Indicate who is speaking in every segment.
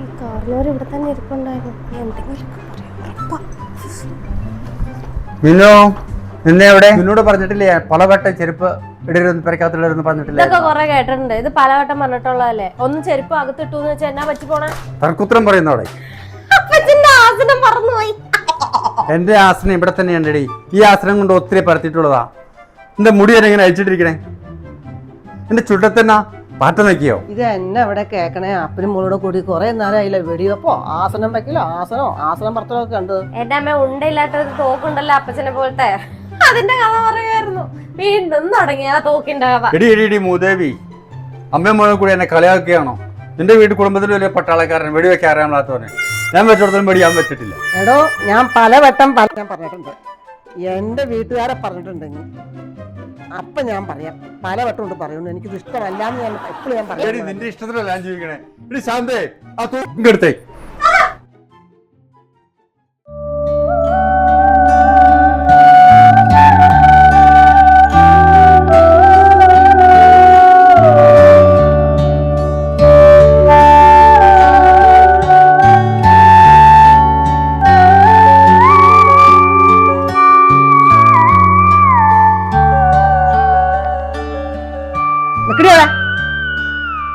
Speaker 1: ഈ കാർന്നവർ ഇവിടെ തന്നെ ഇരിപ്പുണ്ടായിരുന്നു. ഉറപ്പാ.
Speaker 2: മിന്നു നിന്നെ എവിടെ? നിന്നോട് പറഞ്ഞിട്ടില്ലേ പലവട്ടം ചെരുപ്പ് ഇടരുന്ന് പെരക്കകത്തിടരുന്ന് പറഞ്ഞിട്ടില്ലേ?
Speaker 1: ഇതൊക്കെ കുറെ കേട്ടിട്ടുണ്ട്. ഇത് പലവട്ടം പറഞ്ഞിട്ടുള്ളതല്ലേ? ഒന്ന് ചെരുപ്പ് അകത്തിട്ടു എന്ന് വെച്ചാൽ എന്നാ പറ്റി പോണേ?
Speaker 2: തർക്കുത്രം പറയുന്നവിടെ
Speaker 1: അപ്പച്ചന്റെ ആസനം മറന്നുപോയി.
Speaker 2: എന്റെ ആസനം ഇവിടെ തന്നെ ഉണ്ടടി ഈ ആസനം കൊണ്ട് ഒത്തിരി പരത്തിയിട്ടുള്ളതാ. എന്റെ മുടി ഞാൻ ഇങ്ങനെ അയച്ചിട്ടിരിക്കണേ എന്റെ ചുട്ടത്തന്നെ പാറ്റ നോക്കിയോ?
Speaker 3: ഇത് എന്നെ അവിടെ കേക്കണേ. അപ്പനും മോളോട് കൂടി കുറെ നേരമായില്ല വെടിവെപ്പോ ആസനം വെക്കലോ ആസനോ? ആസനം പറത്തലോ ഒക്കെ കണ്ടത്
Speaker 1: എന്റെ അമ്മ ഉണ്ടയില്ലാത്ത ഒരു തോക്കുണ്ടല്ലോ അപ്പച്ചനെ പോലത്തെ. അതിന്റെ കഥ പറയുമായിരുന്നു. വീണ്ടും തുടങ്ങിയ ആ തോക്കിന്റെ കഥ.
Speaker 2: എടി എടി എടി മൂദേവി. അമ്മയും മോനും കൂടി എന്നെ കളിയാക്കുകയാണോ? നിന്റെ വീട് കുടുംബത്തിൽ വലിയ പട്ടാളക്കാരൻ വെടിവെക്കാൻ അറിയാമല്ലാത്തവനെ. ഞാൻ വെച്ചിടത്തോളം വെടി ഞാൻ വെച്ചിട്ടില്ല.
Speaker 3: എടോ ഞാൻ പലവട്ടം പല ഞാൻ പറഞ്ഞിട്ടുണ്ട്. എന്റെ വീട്ടുകാരെ പറഞ്ഞിട്ടുണ്ടെങ്കിൽ അപ്പൊ ഞാൻ പറയാം. പല വട്ടം കൊണ്ട് പറയുന്നു. എനിക്കിത് ഇഷ്ടമല്ല എന്ന് ഞാൻ എപ്പോഴും ഞാൻ പറയാം
Speaker 2: നിന്റെ ഇഷ്ടത്തിലല്ല ഞാൻ ജീവിക്കണേ. ശാന്തേ ആ തൂക്കെടുത്തേ
Speaker 3: നിക്കടിയോടെ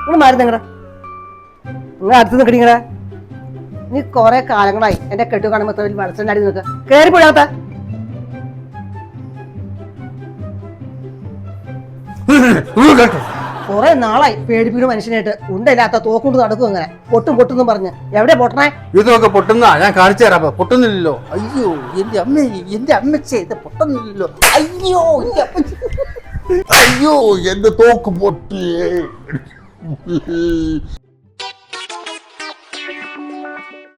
Speaker 3: നിങ്ങൾ മാറി നിങ്ങടെ നിങ്ങൾ അടുത്ത് നിക്കടിങ്ങടാ നീ കുറെ കാലങ്ങളായി. എന്റെ കെട്ടു കാണുമ്പോ മനസ്സിലാടി നിൽക്കുക കയറി പോയാത്ത കുറെ നാളായി പേടിപ്പിക്കുന്ന മനുഷ്യനായിട്ട്. ഉണ്ടല്ലാത്ത തോക്കൊണ്ട് നടക്കും അങ്ങനെ പൊട്ടും പൊട്ടുന്നും പറഞ്ഞ്. എവിടെ പൊട്ടണേ?
Speaker 2: ഇതൊക്കെ പൊട്ടുന്ന? ഞാൻ കാണിച്ചു തരാം. പൊട്ടുന്നില്ലല്ലോ. അയ്യോ എന്റെ അമ്മ എന്റെ അമ്മച്ചേ ഇത് പൊട്ടുന്നില്ലല്ലോ. അയ്യോ എന്റെ അമ്മച്ചി
Speaker 4: അയ്യോ എന്റെ തോക്ക് പൊട്ടിയേ